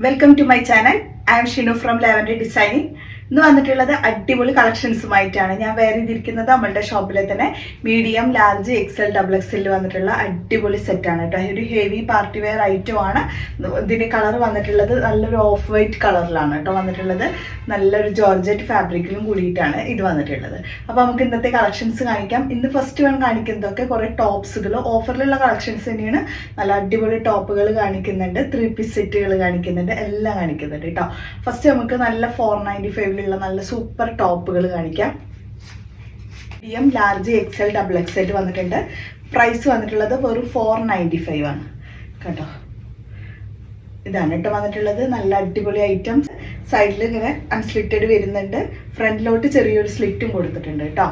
Welcome to my channel. I am Shinu from Lavender Designing. ഇന്ന് വന്നിട്ടുള്ളത് അടിപൊളി കളക്ഷൻസുമായിട്ടാണ്. ഞാൻ വേറെ ചെയ്തിരിക്കുന്നത് നമ്മളുടെ ഷോപ്പിലെ തന്നെ medium large XL double XL വന്നിട്ടുള്ള അടിപൊളി സെറ്റാണ് കേട്ടോ. ഒരു ഹെവി പാർട്ടി വെയർ ഐറ്റം ആണ്. ഇതിന്റെ കളർ വന്നിട്ടുള്ളത് നല്ലൊരു ഓഫ് വൈറ്റ് കളറിലാണ് കേട്ടോ വന്നിട്ടുള്ളത്. നല്ലൊരു ജോർജറ്റ് ഫാബ്രിക്കിലും കൂടിയിട്ടാണ് ഇത് വന്നിട്ടുള്ളത്. അപ്പോൾ നമുക്ക് ഇന്നത്തെ കളക്ഷൻസ് കാണിക്കാം. ഇന്ന് ഫസ്റ്റ് വൺ കാണിക്കുന്നതൊക്കെ കുറേ ടോപ്സുകൾ ഓഫറിലുള്ള കളക്ഷൻസ് തന്നെയാണ്. നല്ല അടിപൊളി ടോപ്പുകൾ കാണിക്കുന്നുണ്ട്. ത്രീ പീസ് സെറ്റുകൾ കാണിക്കുന്നുണ്ട്. എല്ലാം കാണിക്കുന്നുണ്ട് കേട്ടോ. ഫസ്റ്റ് നമുക്ക് നല്ല ഫോർ നയന്റി ഫൈവിലുള്ള നല്ല സൂപ്പർ ടോപ്പുകൾ കാണിക്കാം. D M large XL double XL വന്നിട്ടുണ്ട്. പ്രൈസ് വന്നിട്ടുള്ളത് വെറും ഫോർ നയന്റി ഫൈവ് ആണ്. കേട്ടോ? ഇതാണ് കേട്ടോ വന്നിട്ടുള്ളത്. നല്ല അടിപൊളി ഐറ്റംസ് സൈഡിൽ ഇങ്ങനെ അൺസ്ലിറ്റഡ് വരുന്നുണ്ട്. ഫ്രണ്ടിലോട്ട് ചെറിയൊരു സ്ലിറ്റും കൊടുത്തിട്ടുണ്ട് കേട്ടോ.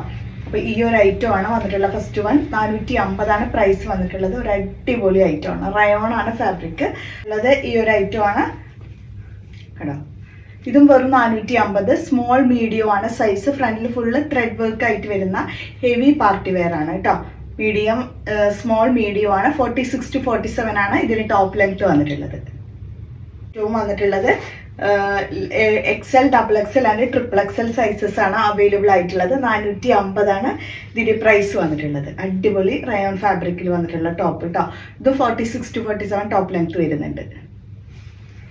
അപ്പോൾ ഈ ഒരു ഐറ്റം ആണ് വന്നിട്ടുള്ള ഫസ്റ്റ് വൺ നാനൂറ്റി അമ്പതാണ് പ്രൈസ് വന്നിട്ടുള്ളത്. ഒരു അടിപൊളി ഐറ്റം ആണ്. റയോൺ ആണ് ഫാബ്രിക് ഉള്ളത് ഈ ഒരു ഐറ്റം ആണ്. കേട്ടോ? ഇതും വെറും നാനൂറ്റി അമ്പത് സ്മോൾ മീഡിയം ആണ് സൈസ് ഫ്രണ്ടിൽ ഫുള്ള് ത്രെഡ് വർക്ക് ആയിട്ട് വരുന്ന ഹെവി പാർട്ടി വെയർ ആണ് കേട്ടോ. മീഡിയം സ്മോൾ മീഡിയം ആണ്. Forty six to forty seven ആണ് ഇതിന് ടോപ്പ് ലെങ്ത് വന്നിട്ടുള്ളത്. ഏറ്റവും വന്നിട്ടുള്ളത് X L double X L and triple X L sizes ആണ് അവൈലബിൾ ആയിട്ടുള്ളത്. നാനൂറ്റി അമ്പതാണ് ഇതിന്റെ പ്രൈസ് വന്നിട്ടുള്ളത്. അടിപൊളി റയോൺ ഫാബ്രിക്കിൽ വന്നിട്ടുള്ള ടോപ്പ് കേട്ടോ ഇത് forty six to forty seven top length വരുന്നുണ്ട്.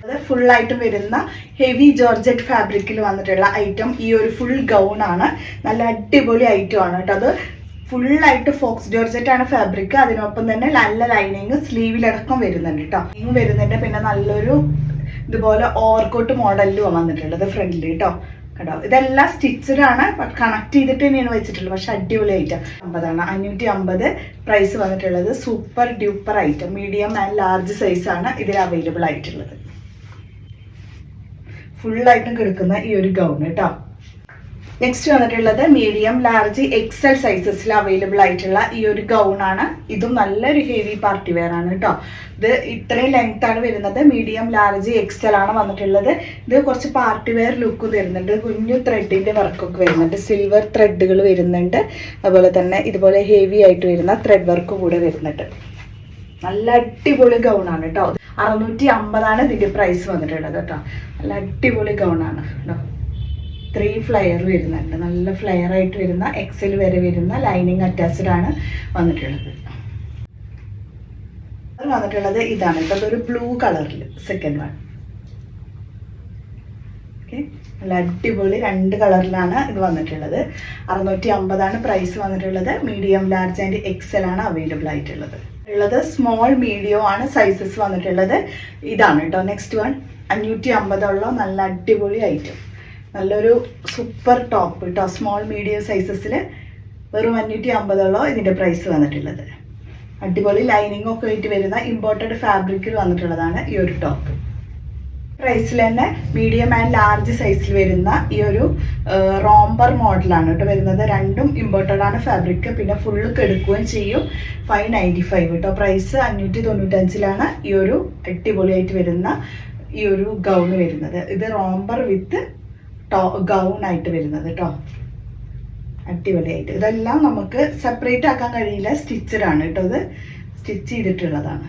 അത് ഫുള്ളായിട്ട് വരുന്ന ഹെവി ജോർജറ്റ് ഫാബ്രിക്കിൽ വന്നിട്ടുള്ള ഐറ്റം ഈ ഒരു ഫുൾ ഗൗൺ ആണ്. നല്ല അടിപൊളി ഐറ്റം ആണ് കേട്ടോ അത്. ഫുള്ളായിട്ട് ഫോക്സ് ജോർജറ്റ് ആണ് ഫാബ്രിക് അതിനൊപ്പം തന്നെ നല്ല ലൈനിങ് സ്ലീവിലടക്കം വരുന്നുണ്ട് കേട്ടോ. ലൈനിങ് വരുന്നുണ്ട്. പിന്നെ നല്ലൊരു ഇതുപോലെ ഓവർകോട്ട് മോഡലിലും വന്നിട്ടുള്ളത് ഫ്രണ്ടിൽ കേട്ടോ. കേട്ടോ ഇതെല്ലാം സ്റ്റിച്ചഡാണ് കണക്ട് ചെയ്തിട്ട് തന്നെയാണ് വെച്ചിട്ടുള്ളത്. പക്ഷെ അടിപൊളി ഐറ്റം അമ്പതാണ്. അഞ്ഞൂറ്റി അമ്പത് പ്രൈസ് വന്നിട്ടുള്ളത്. Super duper item medium and large size ആണ് ഇതിൽ അവൈലബിൾ ആയിട്ടുള്ളത്. ഫുള്ളായിട്ടും കിടക്കുന്ന ഈ ഒരു ഗൗൺ കേട്ടോ നെക്സ്റ്റ് വന്നിട്ടുള്ളത് മീഡിയം ലാർജ് എക്സൽ സൈസസിൽ അവൈലബിൾ ആയിട്ടുള്ള ഈ ഒരു ഗൗൺ ആണ്. ഇതും നല്ലൊരു ഹെവി പാർട്ടി വെയർ ആണ് കേട്ടോ ഇത് ഇത്രയും ലെങ്ത് ആണ് വരുന്നത്. മീഡിയം ലാർജ് എക്സൽ ആണ് വന്നിട്ടുള്ളത്. ഇത് കുറച്ച് പാർട്ടി വെയർ ലുക്ക് തരുന്നുണ്ട്. കുഞ്ഞു ത്രെഡിന്റെ വർക്കൊക്കെ വരുന്നുണ്ട്. സിൽവർ ത്രെഡുകൾ വരുന്നുണ്ട്. അതുപോലെ തന്നെ ഇതുപോലെ ഹെവി ആയിട്ട് വരുന്ന ത്രെഡ് വർക്ക് കൂടെ വരുന്നുണ്ട്. നല്ല അടിപൊളി ഗൗൺ ആണ് കേട്ടോ അറുന്നൂറ്റി അമ്പതാണ് ഇതിന്റെ പ്രൈസ് വന്നിട്ടുള്ളത് കേട്ടോ. നല്ല അടിപൊളി ഗൗണാണ് കേട്ടോ ത്രീ ഫ്ലയർ വരുന്നുണ്ട്. നല്ല ഫ്ലെയർ ആയിട്ട് വരുന്ന എക്സൽ വരെ വരുന്ന ലൈനിങ് അറ്റാച്ച്ഡ് ആണ് വന്നിട്ടുള്ളത്. വന്നിട്ടുള്ളത് ഇതാണ്. കേട്ടോ അതൊരു ബ്ലൂ കളറിൽ സെക്കൻഡ് വൺ നല്ല അടിപൊളി രണ്ട് കളറിലാണ് ഇത് വന്നിട്ടുള്ളത്. അറുന്നൂറ്റി അമ്പതാണ് പ്രൈസ് വന്നിട്ടുള്ളത് മീഡിയം ലാർജ് ആൻഡ് എക്സൽ ആണ് അവൈലബിൾ ആയിട്ടുള്ളത്. ഉള്ളത്. സ്മോൾ മീഡിയം ആണ് സൈസസ് വന്നിട്ടുള്ളത്. ഇതാണ് കേട്ടോ നെക്സ്റ്റ് വൺ അഞ്ഞൂറ്റി അമ്പതുള്ള നല്ല അടിപൊളി ഐറ്റം നല്ലൊരു സൂപ്പർ ടോപ്പ് കേട്ടോ സ്മോൾ മീഡിയം സൈസസിൽ വെറും അഞ്ഞൂറ്റി അമ്പതുള്ള ഇതിന്റെ പ്രൈസ് വന്നിട്ടുള്ളത്. അടിപൊളി ലൈനിങ് ഒക്കെ ആയിട്ട് വരുന്ന ഇമ്പോർട്ടഡ് ഫാബ്രിക്കിൽ വന്നിട്ടുള്ളതാണ് ഈ ഒരു ടോപ്പ് പ്രൈസിൽ തന്നെ മീഡിയം ആൻഡ് ലാർജ് സൈസിൽ വരുന്ന ഈ ഒരു റോംബർ മോഡലാണ് കേട്ടോ വരുന്നത്. രണ്ടും ഇമ്പോർട്ടഡ് ആണ് ഫാബ്രിക് പിന്നെ ഫുള്ള് കെടുക്കുകയും ചെയ്യും. ഫൈവ് നയന്റി ഫൈവ് കേട്ടോ. പ്രൈസ് അഞ്ഞൂറ്റി തൊണ്ണൂറ്റഞ്ചിലാണ് ഈ ഒരു അടിപൊളിയായിട്ട് വരുന്ന ഈ ഒരു ഗൗൺ വരുന്നത്. ഇത് റോംബർ വിത്ത് ടോ ഗൗൺ ആയിട്ട് വരുന്നത് കേട്ടോ. അടിപൊളിയായിട്ട്. ഇതെല്ലാം നമുക്ക് സെപ്പറേറ്റ് ആക്കാൻ കഴിയില്ല. സ്റ്റിച്ചഡാണ് കേട്ടോ ഇത്. സ്റ്റിച്ച് ചെയ്തിട്ടുള്ളതാണ്.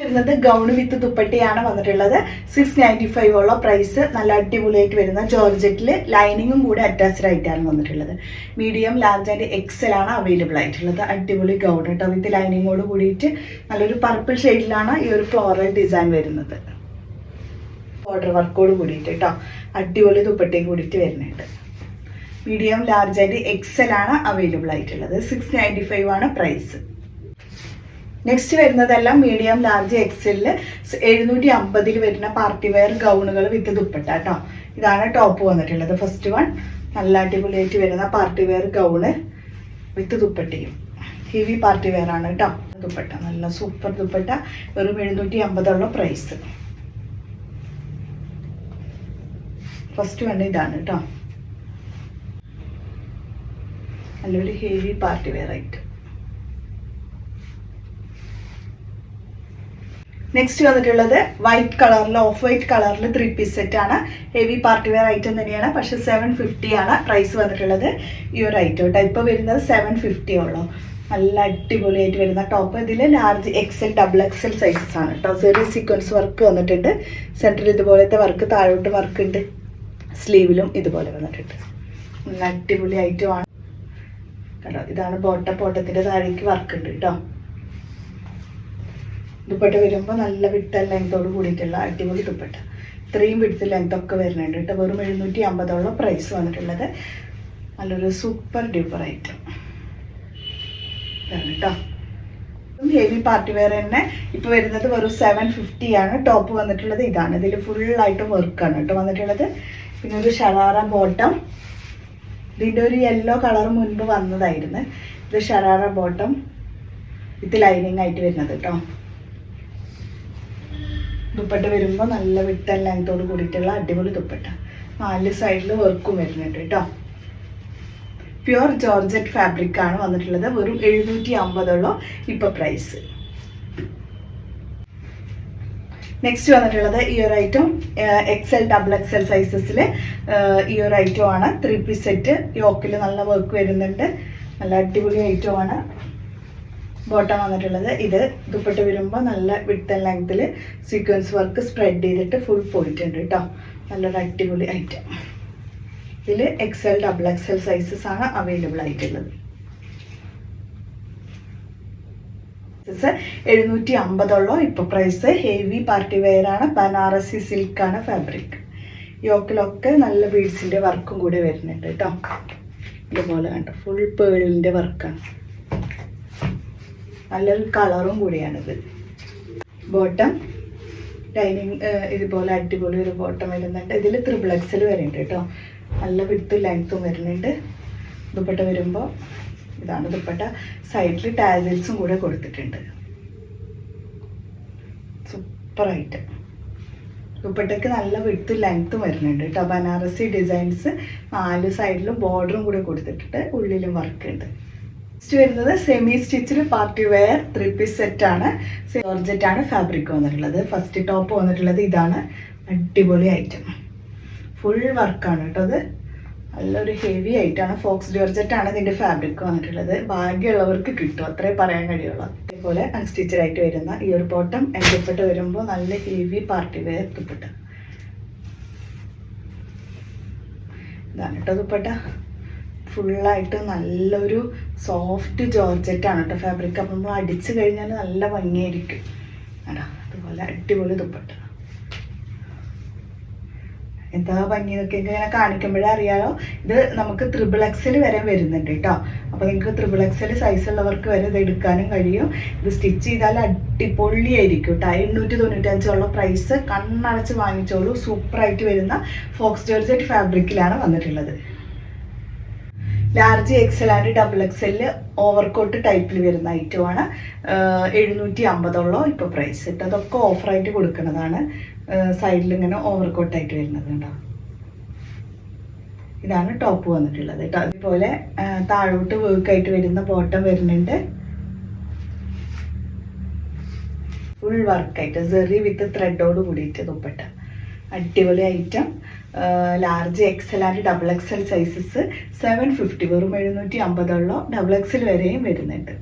വരുന്നത് ഗൗൺ വിത്ത് ദുപ്പട്ടിയാണ് വന്നിട്ടുള്ളത്. സിക്സ് നയന്റി ഫൈവ് ഉള്ള പ്രൈസ് നല്ല അടിപൊളിയായിട്ട് വരുന്ന ജോർജറ്റിൽ ലൈനിങ്ങും കൂടെ അറ്റാച്ച്ഡ് ആയിട്ടാണ് വന്നിട്ടുള്ളത്. മീഡിയം ലാർജ് ആൻഡ് എക്സൽ ആണ് അവൈലബിൾ ആയിട്ടുള്ളത്. അടിപൊളി ഗൗൺ കേട്ടോ വിത്ത് ലൈനിങ്ങോട് കൂടിയിട്ട് നല്ലൊരു പർപ്പിൾ ഷെയ്ഡിലാണ് ഈ ഒരു ഫ്ലോറൽ ഡിസൈൻ വരുന്നത്. ബോർഡർ വർക്കോട് കൂടിയിട്ട് കേട്ടോ അടിപൊളി ദുപ്പട്ടയും കൂടിയിട്ട് വരുന്നുണ്ട്. മീഡിയം ലാർജ് ആൻഡ് എക്സൽ ആണ് അവൈലബിൾ ആയിട്ടുള്ളത്. സിക്സ് നയന്റി ഫൈവ് ആണ് പ്രൈസ് നെക്സ്റ്റ് വരുന്നതെല്ലാം മീഡിയം ലാർജ് എക്സലിൽ എഴുന്നൂറ്റി അമ്പതിൽ വരുന്ന പാർട്ടി വെയർ ഗൗണുകൾ വിത്ത് ദുപ്പട്ട കേട്ടോ ഇതാണ് ടോപ്പ് വന്നിട്ടുള്ളത്. ഫസ്റ്റ് വൺ നല്ല അടിപൊളിയായിട്ട് വരുന്ന പാർട്ടി വെയർ ഗൗണ് വിത്ത് ദുപ്പട്ടയും. ഹെവി പാർട്ടി വെയർ ആണ് കേട്ടോ ദുപ്പട്ട നല്ല സൂപ്പർ ദുപ്പട്ട. വെറും എഴുന്നൂറ്റി അമ്പതുള്ള പ്രൈസ് ഫസ്റ്റ് വൺ ഇതാണ് കേട്ടോ നല്ലൊരു heavy party wear item next വന്നിട്ടുള്ളത് വൈറ്റ് കളറിൽ ഓഫ് വൈറ്റ് കളറിൽ ത്രീ പീസ് സെറ്റ് ആണ്. ഹെവി പാർട്ടി വെയർ ഐറ്റം തന്നെയാണ്. പക്ഷെ സെവൻ ഫിഫ്റ്റി ആണ് പ്രൈസ് വന്നിട്ടുള്ളത്. ഈ ഒരു ഐറ്റം കേട്ടോ ഇപ്പോൾ വരുന്നത് സെവൻ ഫിഫ്റ്റി ഉള്ളൂ. നല്ല അടിപൊളിയായിട്ട് വരുന്ന ടോപ്പ് ഇതിൽ large XL double XL sizes ആണ് കേട്ടോ ചെറിയ സീക്വൻസ് വർക്ക് വന്നിട്ടുണ്ട്. സെന്ററിൽ ഇതുപോലത്തെ വർക്ക് താഴോട്ട് വർക്ക് ഉണ്ട്. സ്ലീവിലും ഇതുപോലെ വന്നിട്ടുണ്ട്. നല്ല അടിപൊളി ഐറ്റം ആണ്. കേട്ടോ ഇതാണ് ബോട്ടം ബോട്ടത്തിന്റെ താഴേക്ക് വർക്ക് ഉണ്ട് കേട്ടോ ദുപ്പട്ട വരുമ്പോൾ നല്ല വിട്ട ലെങ്തോട് കൂടിയിട്ടുള്ള അടിപൊളി ദുപ്പട്ട. ഇത്രയും വിടുത്ത് ലെങ്ത് ഒക്കെ വരുന്നുണ്ട് കേട്ടോ വെറും എഴുന്നൂറ്റി അമ്പതോളം പ്രൈസ് വന്നിട്ടുള്ളത്. നല്ലൊരു സൂപ്പർ ഡ്യൂപ്പർ ഐറ്റം കേട്ടോ ഹെവി പാർട്ടി വെയർ തന്നെ. ഇപ്പൊ വരുന്നത് വെറും സെവൻ ഫിഫ്റ്റി ആണ്. ടോപ്പ് വന്നിട്ടുള്ളത് ഇതാണ്. ഇതിൽ ഫുള്ളായിട്ട് വർക്കാണ് കേട്ടോ വന്നിട്ടുള്ളത്. പിന്നെ ഒരു ഷറാറ ബോട്ടം ഇതിന്റെ ഒരു യെല്ലോ കളർ മുൻപ് വന്നതായിരുന്നു. ഇത് ഷറാറ ബോട്ടം ഇത് ലൈനിങ് ആയിട്ട് വരുന്നത് കേട്ടോ ദുപ്പട്ട വരുമ്പോൾ നല്ല വിട്ട ലെങ്തോട് കൂടിയിട്ടുള്ള അടിപൊളി ദുപ്പട്ട നാല് സൈഡിൽ വർക്കും വരുന്നുണ്ട് കേട്ടോ. പ്യുവർ ജോർജറ്റ് ഫാബ്രിക് ആണ് വന്നിട്ടുള്ളത്. വെറും എഴുന്നൂറ്റി അമ്പതോളം ഇപ്പൊ പ്രൈസ് നെക്സ്റ്റ് വന്നിട്ടുള്ളത് ഈ ഒരു item X L double X L സൈസസിൽ ഈ ഒരു ഐറ്റം ആണ്. ത്രീ പീസ് സെറ്റ് യോക്കിൽ നല്ല വർക്ക് വരുന്നുണ്ട്. നല്ല അടിപൊളി ഐറ്റം ആണ്. ബോട്ടം വന്നിട്ടുള്ളത്. ഇത് ദുപ്പട്ട വരുമ്പോൾ നല്ല വിട്ടൻ ലെങ്ത്തിൽ സീക്വൻസ് വർക്ക് സ്പ്രെഡ് ചെയ്തിട്ട് ഫുൾ പോയിട്ടുണ്ട് കേട്ടോ നല്ലൊരു അടിപൊളി ഐറ്റം ഇതിൽ എക്സൽ ഡബിൾ എക്സൽ സൈസസ് ആണ് അവൈലബിൾ ആയിട്ടുള്ളത്. എഴുന്നൂറ്റി അമ്പതോളം ഇപ്പോൾ പ്രൈസ് ഹെവി പാർട്ടി വെയർ ആണ്. ബനാറസി സിൽക്ക് ആണ് ഫാബ്രിക് യോക്കിലൊക്കെ നല്ല ബീഡ്സിന്റെ വർക്കും കൂടെ വരുന്നുണ്ട് കേട്ടോ ഇതുപോലെ കണ്ടോ? ഫുൾ പേളിന്റെ വർക്കാണ് നല്ലൊരു കളറും കൂടിയാണിത്. ബോട്ടം ഡൈനിങ് ഇതുപോലെ അടിപൊളി ഒരു ബോട്ടം വരുന്നുണ്ട്. ഇതിൽ ത്രിബിൾ എക്സൽ വരുന്നുണ്ട് കേട്ടോ. നല്ല വിട്ട് ലെങ്ത്തും വരുന്നുണ്ട്. ദുപ്പട്ട വരുമ്പോൾ ഇതാണ് ദുപ്പട്ട. സൈഡിൽ ടാസിൽസും കൂടെ കൊടുത്തിട്ടുണ്ട്. സൂപ്പറായിട്ട്. ദുപ്പട്ടയ്ക്ക് നല്ല വിട്ട് ലെങ്ത്തും വരുന്നുണ്ട് കേട്ടോ. ബനാറസി ഡിസൈൻസ് നാല് സൈഡിലും ബോർഡറും കൂടെ കൊടുത്തിട്ടുണ്ട്. ഉള്ളിലും വർക്ക് ഉണ്ട്. നെക്സ്റ്റ് വരുന്നത് semi സ്റ്റിച്ചിൽ party wear three piece set ആണ്. ജോർജറ്റ് ആണ് ഫാബ്രിക് വന്നിട്ടുള്ളത്. ഫസ്റ്റ് ടോപ്പ് വന്നിട്ടുള്ളത് ഇതാണ്. അടിപൊളി ഐറ്റം ഫുൾ വർക്കാണ് കേട്ടോ അത്. നല്ലൊരു ഹെവി ആയിട്ടാണ് ഫോക്സ് ജോർജറ്റ് ആണ് ഇതിന്റെ ഫാബ്രിക് വന്നിട്ടുള്ളത്. ഭാഗ്യമുള്ളവർക്ക് കിട്ടും. അത്രേ പറയാൻ കഴിയുള്ളൂ. അതേപോലെ അൺസ്റ്റിച്ചഡ് ആയിട്ട് വരുന്ന ഈ ഒരു ബോട്ടം എന്റെപ്പെട്ട് വരുമ്പോൾ നല്ല ഹെവി പാർട്ടി വെയർ ദുപ്പട്ട. ഇതാണ് കേട്ടോ ദുപ്പട്ട. ഫുള്ളായിട്ട് നല്ലൊരു സോഫ്റ്റ് ജോർജറ്റ് ആണ് കേട്ടോ ഫാബ്രിക് അപ്പം നമ്മൾ അടിച്ച് കഴിഞ്ഞാൽ നല്ല ഭംഗിയായിരിക്കും. കേട്ടോ അതുപോലെ അടിപൊളി ദുപ്പട്ട. എന്താ ഭംഗി എന്നൊക്കെ ഇങ്ങനെ കാണിക്കുമ്പോഴേ അറിയാമോ ഇത് നമുക്ക് ത്രിബിൾ എക്സൽ വരെ വരുന്നുണ്ട് കേട്ടോ അപ്പോൾ നിങ്ങൾക്ക് ത്രിബിൾ എക്സൽ സൈസ് ഉള്ളവർക്ക് വരെ ഇത് എടുക്കാനും കഴിയും. ഇത് സ്റ്റിച്ച് ചെയ്താൽ അടിപൊളിയായിരിക്കും കേട്ടോ എണ്ണൂറ്റി തൊണ്ണൂറ്റഞ്ചുള്ള പ്രൈസ് കണ്ണടച്ച് വാങ്ങിച്ചോളൂ. സൂപ്പറായിട്ട് വരുന്ന ഫോക്സ് ജോർജറ്റ് ഫാബ്രിക്കിലാണ് വന്നിട്ടുള്ളത്. Large XL and double XL overcoat ടൈപ്പിൽ വരുന്ന ഐറ്റമാണ് എഴുന്നൂറ്റി അമ്പതോളം ഇപ്പോൾ പ്രൈസ് ഇട്ട് അതൊക്കെ ഓഫറായിട്ട് കൊടുക്കുന്നതാണ്. സൈഡിൽ ഇങ്ങനെ ഓവർകോട്ടായിട്ട് വരുന്നത് കേട്ടോ ഇതാണ് ടോപ്പ് വന്നിട്ടുള്ളത് കേട്ടോ അതുപോലെ താഴോട്ട് വേക്കായിട്ട് വരുന്ന ബോട്ടം വരുന്നുണ്ട്. ഫുൾ വർക്കായിട്ട് സെറി വിത്ത് ത്രെഡോട് കൂടിയിട്ട് ദുപ്പട്ട. അടിപൊളി item large XL and double XL sizes seven fifty വെറും എഴുന്നൂറ്റി അമ്പതോളം ഡബിൾ എക്സൽ വരെയും വരുന്നുണ്ട്.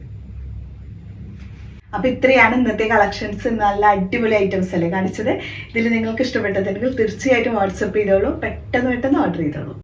അപ്പോൾ ഇത്രയാണ് ഇന്നത്തെ കളക്ഷൻസ് നല്ല അടിപൊളി ഐറ്റംസ് അല്ലേ കാണിച്ചത്? ഇതിൽ നിങ്ങൾക്ക് ഇഷ്ടപ്പെട്ടതെങ്കിൽ തീർച്ചയായിട്ടും വാട്സപ്പ് ചെയ്തോളൂ. പെട്ടെന്ന് പെട്ടെന്ന് ഓർഡർ ചെയ്തോളൂ.